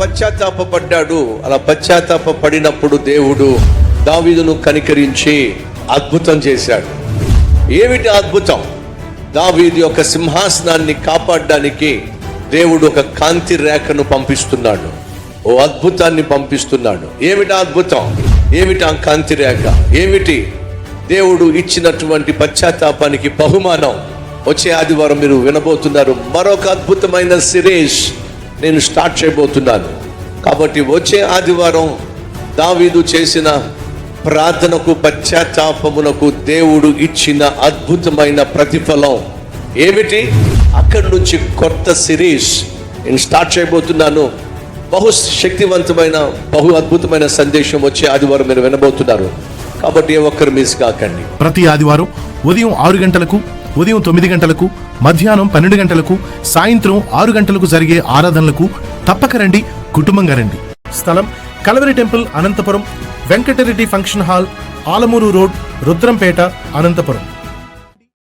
పశ్చాత్తాపడ్డాడు అలా పశ్చాత్తాప పడినప్పుడు దేవుడు దావీదును కనికరించి అద్భుతం చేశాడు. ఏమిటి అద్భుతం? దావీదు యొక్క సింహాసనాన్ని కాపాడడానికి దేవుడు ఒక కాంతి రేఖను పంపిస్తున్నాడు. ఓ అద్భుతాన్ని పంపిస్తున్నాడు. ఏమిటి అద్భుతం? ఏమిటి ఆ కాంతి రేఖ? ఏమిటి? దేవుడు ఇచ్చినటువంటి పశ్చాత్తాపానికి బహుమానం. వచ్చే ఆదివారం మీరు వినబోతున్నారు మరొక అద్భుతమైన సిరీస్. నేను స్టార్ట్ చేయబోతున్నాను. కాబట్టి వచ్చే ఆదివారం దావీదు చేసిన ప్రార్థనకు పశ్చాత్తాపమునకు దేవుడు ఇచ్చిన అద్భుతమైన ప్రతిఫలం ఏమిటి? అక్కడి నుంచి కొత్త సిరీస్ నేను స్టార్ట్ చేయబోతున్నాను. బహు శక్తివంతమైన బహు అద్భుతమైన సందేశం వచ్చే ఆదివారం మీరు వినబోతున్నారు. కాబట్టి ఒక్కరు మిస్ కాకండి. ప్రతి ఆదివారం ఉదయం ఆరు గంటలకు ఉదయం తొమ్మిది గంటలకు మధ్యాహ్నం పన్నెండు గంటలకు సాయంత్రం ఆరు గంటలకు జరిగే ఆరాధనలకు తప్పక రండి కుటుంబంగా రండి. స్థలం Calvary temple Anantapuram Venkatareddy function hall Alamuru road Rudrampeta Anantapuram.